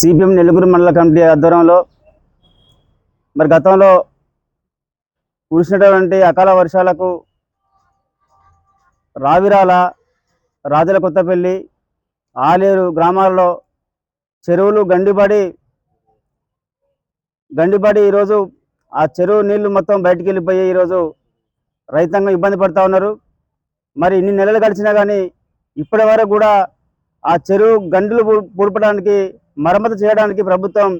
CPM Nellore మండల committee ఆధ్వర్యంలో మరి గతంలో కురిసినటువంటి అకాల వర్షాలకు రావిరాల రాజుల కొత్తపల్లి ఆలేరు గ్రామాల్లో చెరువులు గండిపడి గండిపడి ఈరోజు ఆ చెరువు నీళ్ళు మొత్తం బయటికి వెళ్ళిపోయి ఈరోజు రైతాంగం ఇబ్బంది పడుతూ ఉన్నారు. మరి ఇన్ని నెలలు గడిచినా కానీ ఇప్పటి వరకు కూడా ఆ చెరువు గండులు పూడపడానికి పూడ్పడానికి మరమ్మతు చేయడానికి ప్రభుత్వం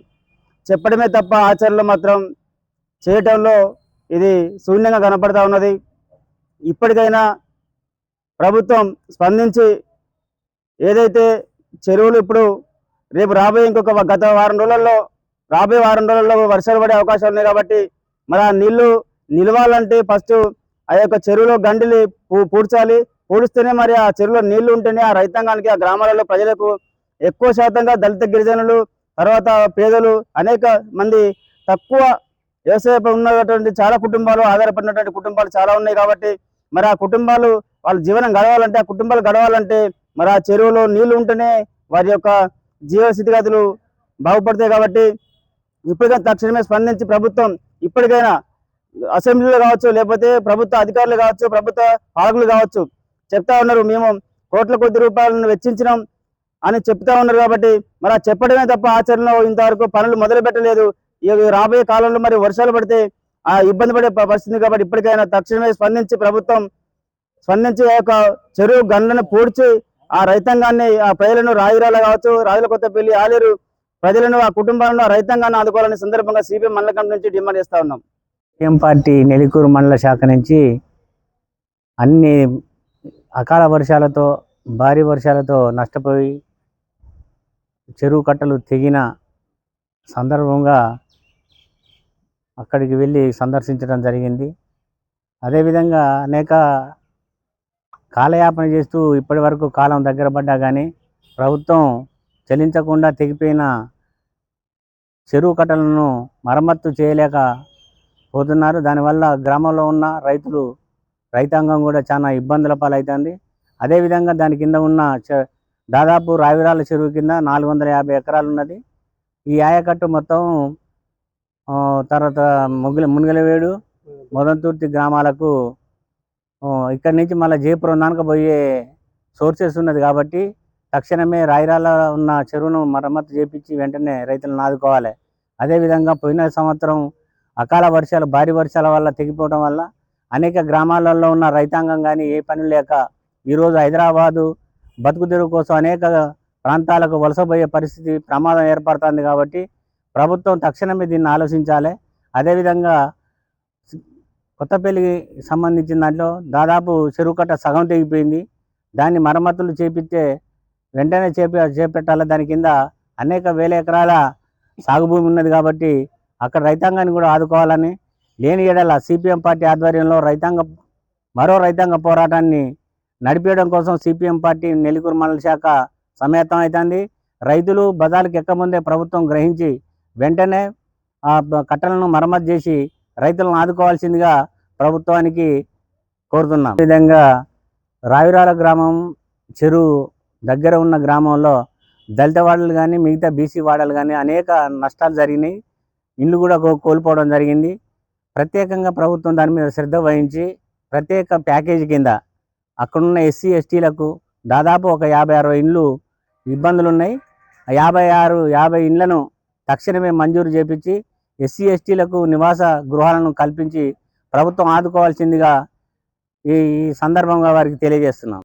చెప్పడమే తప్ప ఆచరణలో మాత్రం చేయటంలో ఇది శూన్యంగా కనపడతా ఉన్నది. ఇప్పటికైనా ప్రభుత్వం స్పందించి ఏదైతే చెరువులు ఇప్పుడు రేపు రాబోయే ఇంకొక గత వారం రోజులలో రాబోయే వారం రోజుల్లో వర్షాలు పడే అవకాశాలు ఉన్నాయి కాబట్టి మరి ఆ నీళ్ళు నిలవాలంటే ఫస్ట్ ఆ యొక్క చెరువులో గండిని పూ- పూడ్చాలి. పూడిస్తేనే మరి ఆ చెరువులో నీళ్ళు ఉంటేనే ఆ రైతాంగానికి ఆ గ్రామాలలో ప్రజలకు ఎక్కువ శాతంగా దళిత గిరిజనులు తర్వాత పేదలు అనేక మంది తక్కువ వ్యవసాయపై ఉన్నటువంటి చాలా కుటుంబాలు ఆధారపడినటువంటి కుటుంబాలు చాలా ఉన్నాయి కాబట్టి మరి ఆ కుటుంబాలు వాళ్ళ జీవనం గడవాలంటే ఆ కుటుంబాలు గడవాలంటే మరి ఆ చెరువులో నీళ్ళు ఉంటేనే వారి యొక్క జీవ స్థితిగతులు బాగుపడతాయి కాబట్టి ఇప్పటికైనా తక్షణమే స్పందించి ప్రభుత్వం ఇప్పటికైనా అసెంబ్లీలో కావచ్చు లేకపోతే ప్రభుత్వ అధికారులు కావచ్చు ప్రభుత్వ పాలకులు కావచ్చు చెప్తా ఉన్నారు. మేము కోట్ల కొద్ది రూపాయలను వెచ్చించినాం. అని చెప్తా ఉన్నారు కాబట్టి మరి ఆ చెప్పడమే తప్ప ఆచరణలో ఇంతవరకు పనులు మొదలు పెట్టలేదు. రాబోయే కాలంలో మరి వర్షాలు పడితే ఆ ఇబ్బంది పడే పరిస్థితి కాబట్టి ఇప్పటికైనా తక్షణమే స్పందించి ప్రభుత్వం స్పందించి ఆ యొక్క చెరువు గండ్లను పూడ్చి ఆ రైతాంగాన్ని ఆ ప్రజలను రాయిరాల కావచ్చు రాజుల కొత్తపల్లి ఆలేరు ప్రజలను ఆ కుటుంబాలను ఆ రైతాంగాన్ని ఆదుకోవాలని సందర్భంగా సిపిఎం మండలం నుంచి డిమాండ్ చేస్తా ఉన్నాం. సీఎం పార్టీ నెలికూరు మండల శాఖ నుంచి అన్ని అకాల వర్షాలతో భారీ వర్షాలతో నష్టపోయి చెరువు కట్టలు తెగిన సందర్భంగా అక్కడికి వెళ్ళి సందర్శించడం జరిగింది. అదేవిధంగా అనేక కాలయాపన చేస్తూ ఇప్పటి వరకు కాలం దగ్గర పడ్డా కానీ ప్రభుత్వం చెల్లించకుండా తెగిపోయిన చెరువు కట్టలను మరమ్మత్తు చేయలేక పోతున్నారు. దానివల్ల గ్రామంలో ఉన్న రైతులు రైతాంగం కూడా చాలా ఇబ్బందుల పాలవుతుంది అదేవిధంగా దాని కింద ఉన్న చె- దాదాపు రావిరాల చెరువు కింద నాలుగు వందల యాభై ఎకరాలు ఉన్నది. ఈ ఆయకట్టు మొత్తం ఆ, తర్వాత ముగ్గుల మునిగలవేడు మొదంతుర్తి గ్రామాలకు ఇక్కడి నుంచి మళ్ళీ జయపురం దానికి పోయే సోర్సెస్ ఉన్నది కాబట్టి తక్షణమే రాయిరాల ఉన్న చెరువును మరమ్మతు చేపించి వెంటనే రైతులను ఆదుకోవాలి. అదేవిధంగా పోయిన సంవత్సరం అకాల వర్షాలు భారీ వర్షాల వల్ల తెగిపోవడం వల్ల అనేక గ్రామాలలో ఉన్న రైతాంగం కానీ ఏ పని లేక ఈరోజు హైదరాబాదు బతుకుదెరువు కోసం అనేక ప్రాంతాలకు వలసపోయే పరిస్థితి ప్రమాదం ఏర్పడుతుంది కాబట్టి ప్రభుత్వం తక్షణమే దీన్ని ఆలోచించాలి. అదేవిధంగా కొత్తపల్లికి సంబంధించిన దాంట్లో దాదాపు చెరువు కట్ట సగం తెగిపోయింది. దాన్ని మరమ్మతులు చేపిస్తే వెంటనే చేప చేపెట్టాలి. దాని కింద అనేక వేల ఎకరాల సాగు భూమి ఉన్నది కాబట్టి అక్కడ రైతాంగాన్ని కూడా ఆదుకోవాలని లేని ఎడల సిపిఎం పార్టీ ఆధ్వర్యంలో రైతాంగ మరో రైతాంగ పోరాటాన్ని నడిపేయడం కోసం సిపిఎం పార్టీ నెల్లికూరు మండల శాఖ సమేతం అవుతుంది రైతులు బజార్కి ఎక్కముందే ప్రభుత్వం గ్రహించి వెంటనే ఆ కట్టలను మరమ్మతు చేసి రైతులను ఆదుకోవాల్సిందిగా ప్రభుత్వానికి కోరుతున్నాం. ఈ విధంగా రావిరాల గ్రామం చెరువు దగ్గర ఉన్న గ్రామంలో దళిత వాడలు కానీ మిగతా బీసీ వాడలు కానీ అనేక నష్టాలు జరిగినాయి. ఇల్లు కూడా కో- కోల్పోవడం జరిగింది. ప్రత్యేకంగా ప్రభుత్వం దాని మీద శ్రద్ధ వహించి ప్రత్యేక ప్యాకేజీ కింద అక్కడున్న ఎస్సీ ఎస్టీలకు దాదాపు ఒక యాభై అరవై ఇండ్లు ఇబ్బందులు ఉన్నాయి యాభై ఆరు యాభై ఇండ్లను తక్షణమే మంజూరు చేపించి ఎస్సీ ఎస్టీలకు నివాస గృహాలను కల్పించి ప్రభుత్వం ఆదుకోవాల్సిందిగా ఈ సందర్భంగా వారికి తెలియజేస్తున్నాం.